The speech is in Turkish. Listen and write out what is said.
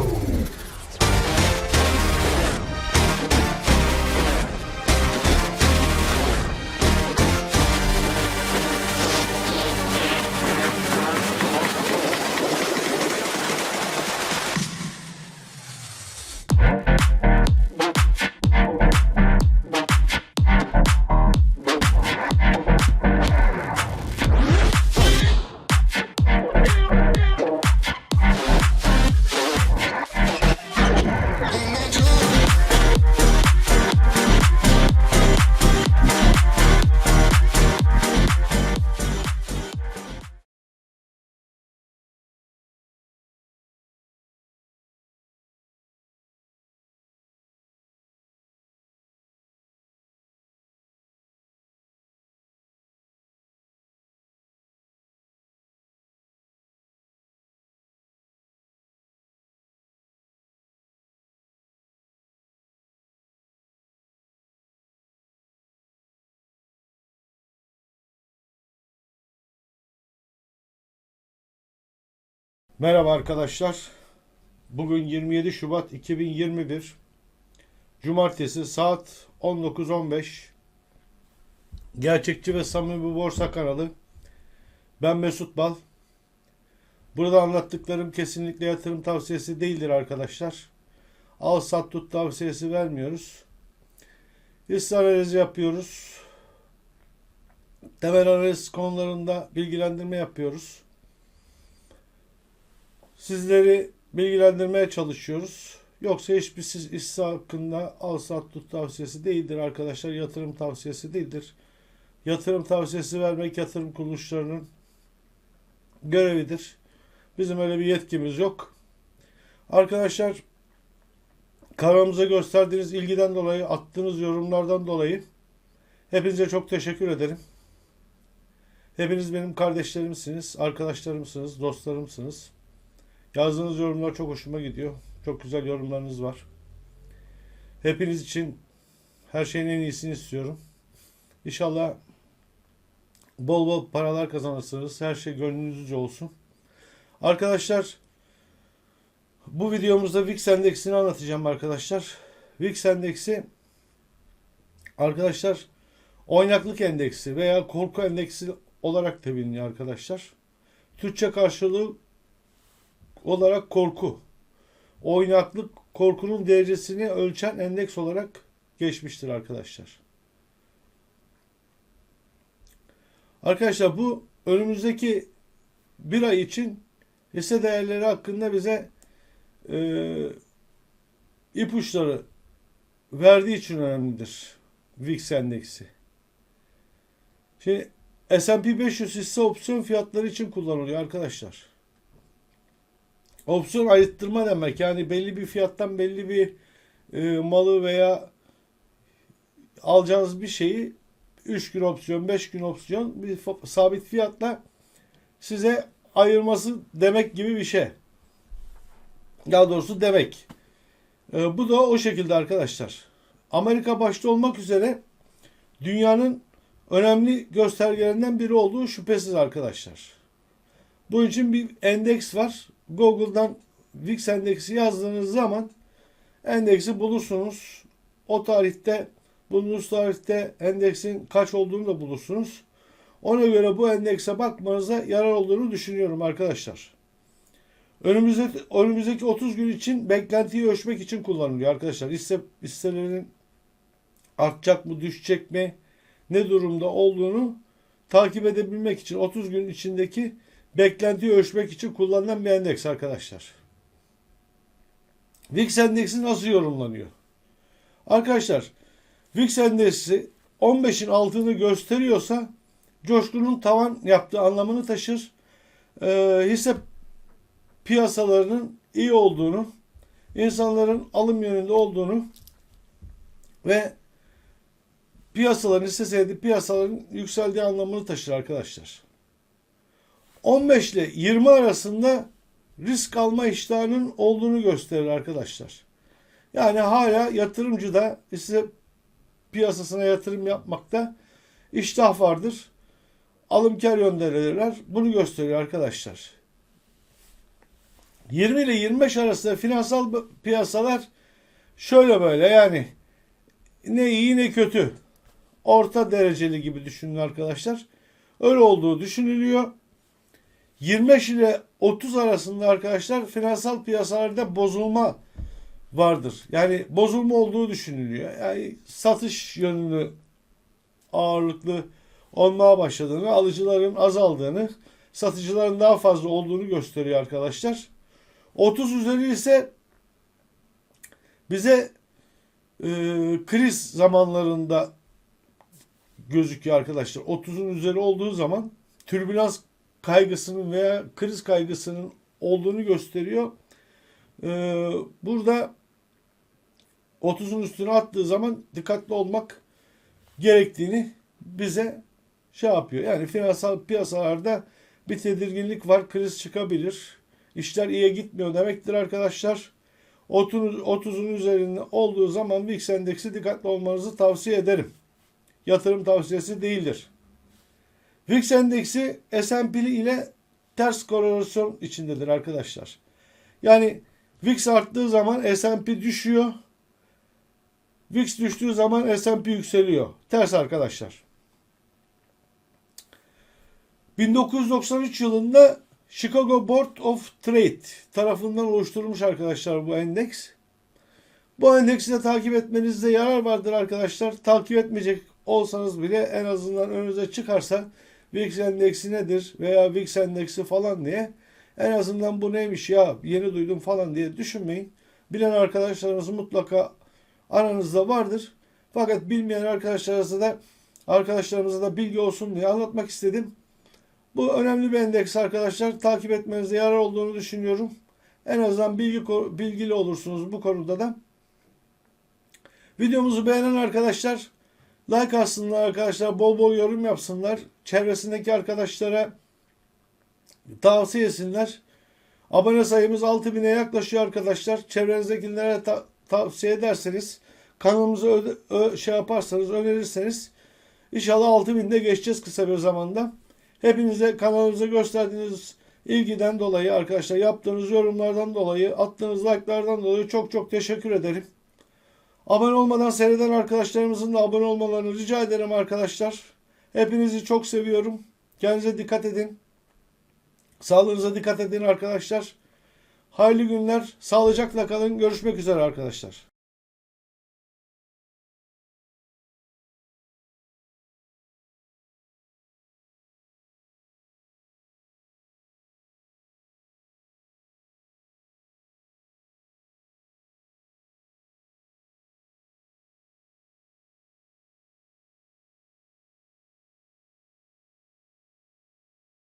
Oh. Merhaba arkadaşlar. Bugün 27 Şubat 2021. Cumartesi saat 19.15. Gerçekçi ve samimi borsa kanalı. Ben Mesut Bal. Burada anlattıklarım kesinlikle yatırım tavsiyesi değildir arkadaşlar. Al sat tut tavsiyesi vermiyoruz. Hisse analizi yapıyoruz. Temel analiz konularında bilgilendirme yapıyoruz. Sizleri bilgilendirmeye çalışıyoruz. Yoksa hiçbir siz hisse hakkında al sat tut tavsiyesi değildir arkadaşlar. Yatırım tavsiyesi değildir. Yatırım tavsiyesi vermek yatırım kuruluşlarının görevidir. Bizim öyle bir yetkimiz yok. Arkadaşlar kanalımıza gösterdiğiniz ilgiden dolayı, attığınız yorumlardan dolayı hepinize çok teşekkür ederim. Hepiniz benim kardeşlerimsiniz, arkadaşlarımsınız, dostlarımsınız. Yazdığınız yorumlar çok hoşuma gidiyor. Çok güzel yorumlarınız var. Hepiniz için her şeyin en iyisini istiyorum. İnşallah bol bol paralar kazanırsınız. Her şey gönlünüzce olsun. Arkadaşlar bu videomuzda VIX endeksini anlatacağım arkadaşlar. VIX endeksi arkadaşlar oynaklık endeksi veya korku endeksi olarak da biliniyor arkadaşlar. Türkçe karşılığı olarak korku. Oynaklık korkunun derecesini ölçen endeks olarak geçmiştir arkadaşlar. Arkadaşlar bu önümüzdeki bir ay için hisse değerleri hakkında bize e, ipuçları verdiği için önemlidir VIX endeksi. Şimdi S&P 500 hisse opsiyon fiyatları için kullanılıyor arkadaşlar. Opsiyon ayırttırma demek. Yani belli bir fiyattan belli bir e, malı veya alacağınız bir şeyi 3 gün opsiyon, 5 gün opsiyon bir sabit fiyatla size ayırması demek gibi bir şey. Daha doğrusu demek. E, bu da o şekilde arkadaşlar. Amerika başta olmak üzere dünyanın önemli göstergelerinden biri olduğu şüphesiz arkadaşlar. Bunun için bir endeks var. Google'dan VIX endeksi yazdığınız zaman endeksi bulursunuz. O tarihte bulunduğunuz tarihte endeksin kaç olduğunu da bulursunuz. Ona göre bu endekse bakmanıza yarar olduğunu düşünüyorum arkadaşlar. Önümüzde, önümüzdeki 30 gün için beklentiyi ölçmek için kullanılıyor arkadaşlar. Hisse, hisselerin artacak mı düşecek mi ne durumda olduğunu takip edebilmek için 30 gün içindeki beklentiyi ölçmek için kullanılan bir endeks arkadaşlar. VIX endeksi nasıl yorumlanıyor? Arkadaşlar VIX endeksi 15'in altını gösteriyorsa coşkunun tavan yaptığı anlamını taşır. Ee, hisse piyasalarının iyi olduğunu, insanların alım yönünde olduğunu ve piyasaların hisse senedi piyasaların yükseldiği anlamını taşır arkadaşlar. 15 ile 20 arasında risk alma iştahının olduğunu gösterir arkadaşlar. Yani hala yatırımcı da hisse piyasasına yatırım yapmakta iştah vardır. Alım kar yönderirler. Bunu gösteriyor arkadaşlar. 20 ile 25 arasında finansal piyasalar şöyle böyle yani ne iyi ne kötü. Orta dereceli gibi düşünün arkadaşlar. Öyle olduğu düşünülüyor. 25 ile 30 arasında arkadaşlar finansal piyasalarda bozulma vardır. Yani bozulma olduğu düşünülüyor. Yani satış yönlü ağırlıklı olmaya başladığını, alıcıların azaldığını, satıcıların daha fazla olduğunu gösteriyor arkadaşlar. 30 üzeri ise bize e, kriz zamanlarında gözüküyor arkadaşlar. 30'un üzeri olduğu zaman türbülans kaygısının veya kriz kaygısının olduğunu gösteriyor. E, burada 30'un üstüne attığı zaman dikkatli olmak gerektiğini bize şey yapıyor. Yani finansal piyasalarda bir tedirginlik var. Kriz çıkabilir. İşler iyiye gitmiyor demektir arkadaşlar. 30, 30'un üzerinde olduğu zaman VIX endeksi dikkatli olmanızı tavsiye ederim. Yatırım tavsiyesi değildir. VIX endeksi S&P ile ters korelasyon içindedir arkadaşlar. Yani VIX arttığı zaman S&P düşüyor. VIX düştüğü zaman S&P yükseliyor. Ters arkadaşlar. 1993 yılında Chicago Board of Trade tarafından oluşturulmuş arkadaşlar bu endeks. Bu endeksi de takip etmenizde yarar vardır arkadaşlar. Takip etmeyecek olsanız bile en azından önünüze çıkarsa VIX endeksi nedir veya VIX endeksi falan diye en azından bu neymiş ya yeni duydum falan diye düşünmeyin. Bilen arkadaşlarınız mutlaka aranızda vardır. Fakat bilmeyen arkadaşlarınıza da arkadaşlarımıza da bilgi olsun diye anlatmak istedim. Bu önemli bir endeks arkadaşlar. Takip etmenizde yarar olduğunu düşünüyorum. En azından bilgi bilgili olursunuz bu konuda da. Videomuzu beğenen arkadaşlar like atsınlar arkadaşlar. Bol bol yorum yapsınlar. Çevresindeki arkadaşlara tavsiye etsinler. Abone sayımız 6000'e yaklaşıyor arkadaşlar. Çevrenizdekilere ta- tavsiye ederseniz kanalımızı şey yaparsanız önerirseniz inşallah 6000'de geçeceğiz kısa bir zamanda. Hepinize kanalımıza gösterdiğiniz ilgiden dolayı arkadaşlar yaptığınız yorumlardan dolayı attığınız like'lardan dolayı çok çok teşekkür ederim. Abone olmadan seyreden arkadaşlarımızın da abone olmalarını rica ederim arkadaşlar. Hepinizi çok seviyorum. Kendinize dikkat edin. Sağlığınıza dikkat edin arkadaşlar. Hayırlı günler. Sağlıcakla kalın. Görüşmek üzere arkadaşlar.